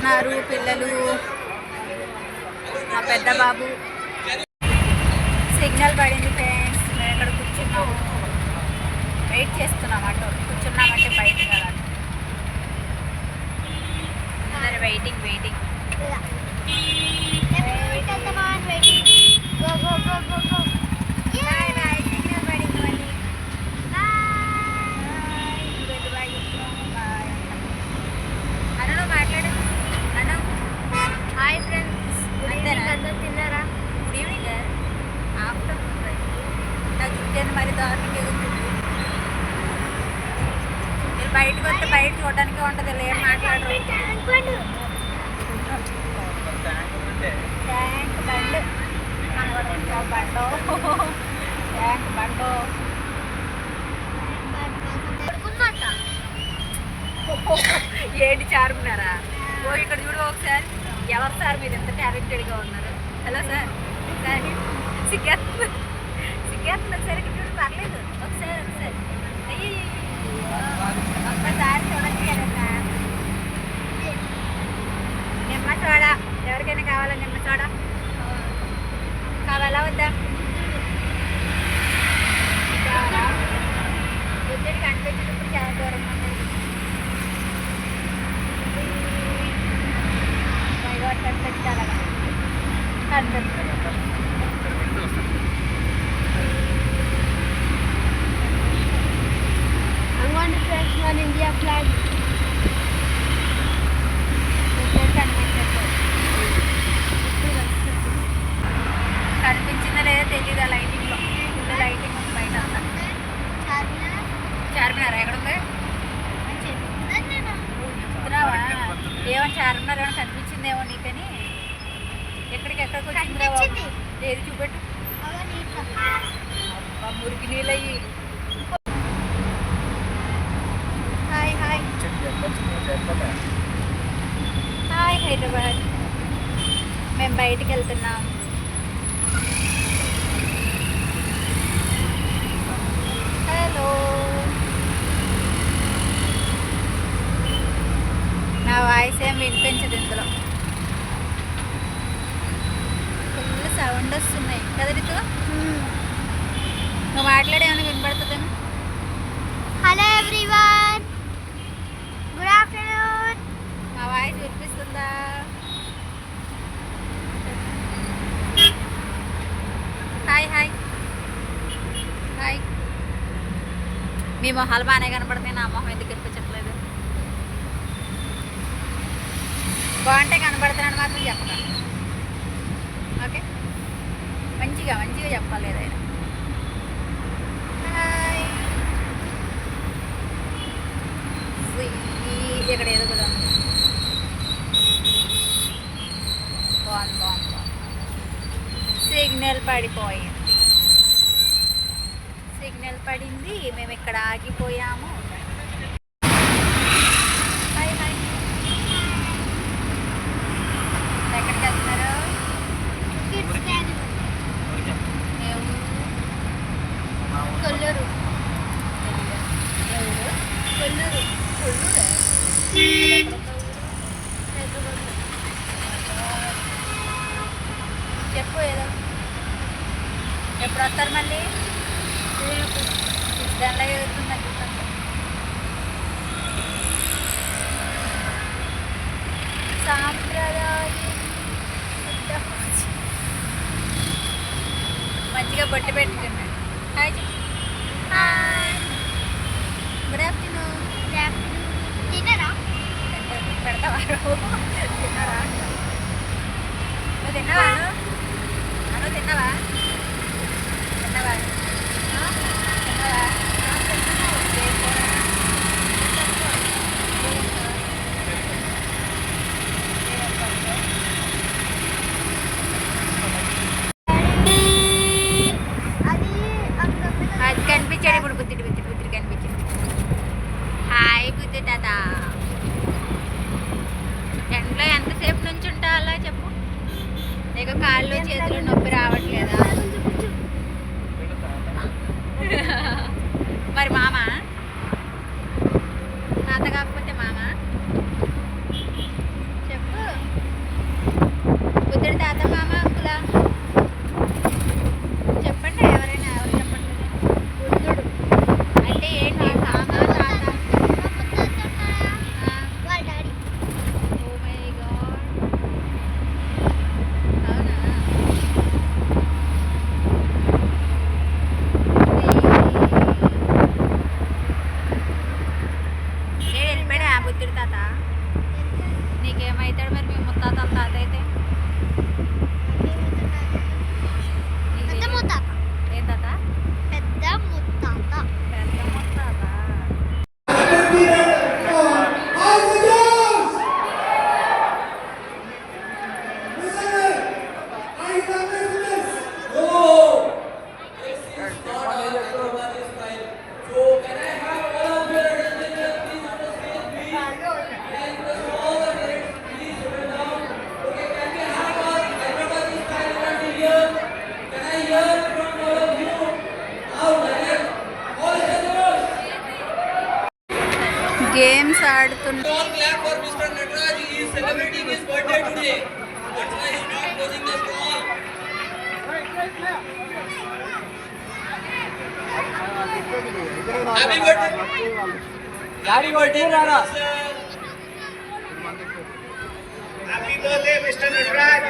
ఉన్నారు పిల్లలు మా పెద్ద బాబు. సిగ్నల్ పడింది ఫ్రెండ్స్ మేము ఇక్కడ కూర్చున్నాము వెయిట్ చేస్తున్నాం అటు కూర్చున్నామంటే బయట కదా అందరు waiting waiting bye bye signal పడింది మళ్ళీ బాయ్ బాయ్ అను మాట్లాడు Anu hi friends good evening అంతేనా? అందరూ తిన్నారా గుడ్ ఈవినింగ్ ఆఫ్టర్నూన్ నాకు మరి దారుణంగా ఎగురుతుంది మీరు బయటకు వస్తే బయట చూడడానికి ఉంటుంది ఏం మాట్లాడరు. Tank bund. బండో ట్యాంక్ బండో. ఏంటి చారుకున్నారా ఓ ఇక్కడ చూడు ఒకసారి. ఎవరు సార్ మీరు ఎంత టాలెంటెడ్గా ఉన్నారు? Hello sir. సార్. సిగ్గేస్తుంది సిగ్గేస్తుంది ఒకసారి చూడు పర్లేదు. ఒకసారి ఒకసారి ఒక్కసారి చూడండి నిమ్మ ఎవరికైనా కావాలా నిమ్మ కావాలా వద్దా? బుద్ధుడు కనిపించినప్పుడు చాలా దూరం కనిపించాలి కనిపించాలి flag. బుద్ధుడు కనిపించట్లేదు కనిపించిందో లేదో తెలియదు ఆ లైటింగ్లో ఫుల్ లైటింగ్ ఉంది బయట చార్మినార్? ఎక్కడ ఉంది ఏమో చార్మినార్ ఏమైనా కనిపించిందేమో నీకని. ఎక్కడికి ఎక్కడికి? కనిపించింది. ఏది చూపెట్టు. మురికి నీళ్ళయి. హాయ్ హాయ్ హాయ్ హైదరాబాద్ మేము బయటికి వెళ్తున్నాం. హలో. నా వాయిస్ ఏం వినిపించదు ఇందులో ఫుల్ సౌండ్ వస్తున్నాయి కదా రితు నువ్వు మాట్లాడేమైనా వినపడుతుందేమో హలో ఎవ్రీవన్ గుడ్ ఆఫ్టర్నూన్ మా వాయిస్ వినిపిస్తుందా హాయ్ హాయ్ హాయ్ నీ మొహాలు బాగానే కనపడుతున్నాయి నా మొహం ఎందుకు కనిపించట్లేదు బాగుంటే కనపడుతున్నాను మాత్రం చెప్పకండి ఓకే? మంచిగా మంచిగా చెప్పాలి ఏదైనా ఇక్కడ ఏదో కూడా బాగుంది బాగుంది బాగుంది. సిగ్నల్ పడిపోయింది సిగ్నల్ పడింది మేము ఇక్కడ ఆగిపోయాము. హాయ్ హాయ్ ఎక్కడికి వెళ్తున్నారు? కొల్లూరు. కొల్లూరు. కొల్లూరు? చెప్పు ఏదో. ఎప్పుడు వస్తారు మళ్ళీ? చెప్పండి సాంప్రదాయం మంచిగా బొట్టు పెట్టుకున్నాడు. హాయ్. హాయ్. Good afternoon. తిన్నారా? పెడతావా? తిన్నారా? నువ్వు తిన్నావా? అను? తిన్నావా clap for Mr. Nataraj. He is celebrating his birthday today. That's why he's not closing the stall. Happy birthday. Happy birthday, Nataraj. sir. Happy birthday mister Nataraj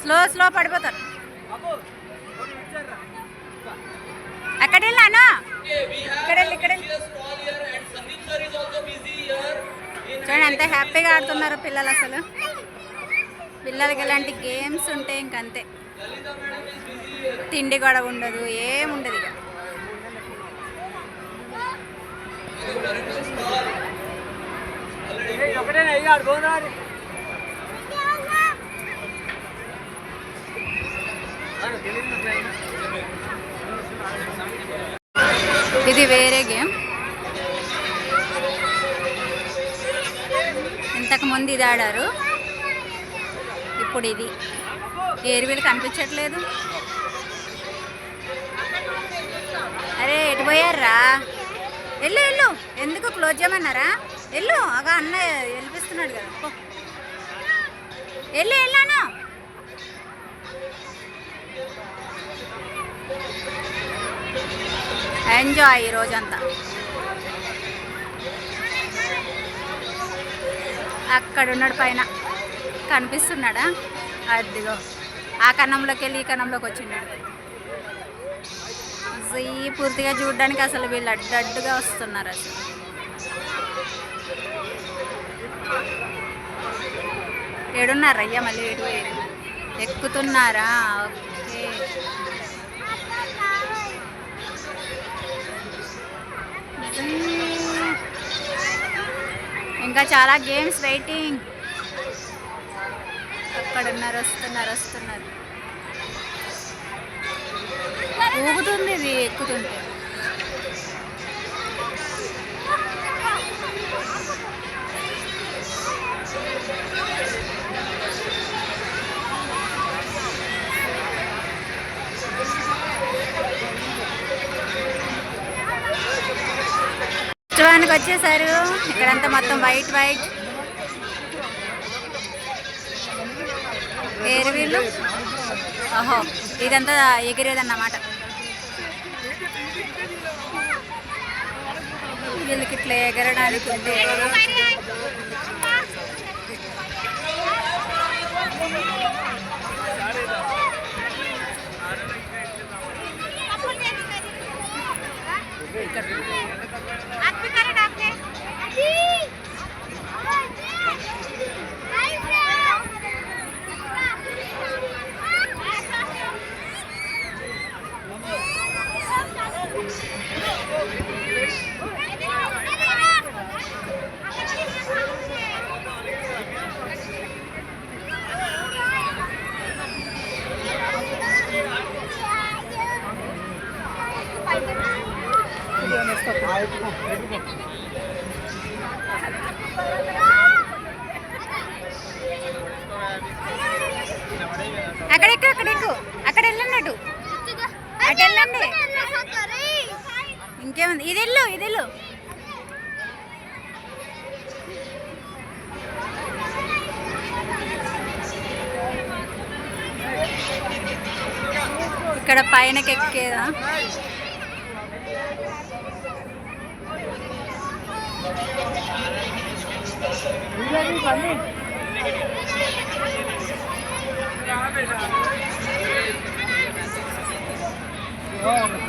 slow slow పడిపోతారు ఎక్కడ వెళ్ళాను Okay, we have ఇక్కడ వెళ్ళి, ఇక్కడ వెళ్ళి. a stall here and Sandeep sir is also busy here. in చూడండి ఎంత హ్యాపీగా ఆడుతున్నారు పిల్లలు అసలు. పిల్లలకి ఇలాంటి గేమ్స్ ఉంటే ఇంకంతే. తిండి కూడా ఉండదు ఏముండదు ఇక. ఇది వేరే గేమ్. ఇంతకు ముందు ఇది ఆడారు. ఇప్పుడు ఇది. ఏరువీలు కనిపించట్లేదు. అరే ఎటు పోయారా వెళ్ళు వెళ్ళు ఎందుకు క్లోజ్ చేయమన్నారా? వెళ్ళు అగా అన్న వెళ్ళిపిస్తున్నాడు కదా. వెళ్ళి వెళ్ళాను ఎంజాయ్ ఈ అక్కడ ఉన్నాడు పైన. కనిపిస్తున్నాడా? అదిగో. ఆ కన్నంలోకి వెళ్ళి ఈ కన్నంలోకి వచ్చిన్నాడు ఈ పూర్తిగా చూడడానికి అసలు వీళ్ళు అడ్డడ్డుగా వస్తున్నారు అసలు. ఏడున్నారు అయ్యా మళ్ళీ ఏడు? ఎక్కుతున్నారా? ఓకే. ఇంకా చాలా గేమ్స్ వెయిటింగ్ అక్కడ ఉన్నారు వస్తున్నారు వస్తున్నారు. ఊగుతుంది ఇది ఎక్కుతుంటే. ఉత్సవానికి వచ్చేసారు ఇక్కడంతా మొత్తం వైట్ వైట్. వేరు వీళ్ళు? ఓహో ఇదంతా ఎగిరేదన్నమాట. వీళ్ళకి ఇట్లా ఎగరడానికి ఉంది అక్కడ ఎక్కు అక్కడ ఎక్కు అక్కడ వెళ్ళండి అటు వెళ్ళండి. ఇంకేముంది? ఇది వెళ్ళు ఇది వెళ్ళు. ఇక్కడ పైనకి ఎక్కేదా? Oh,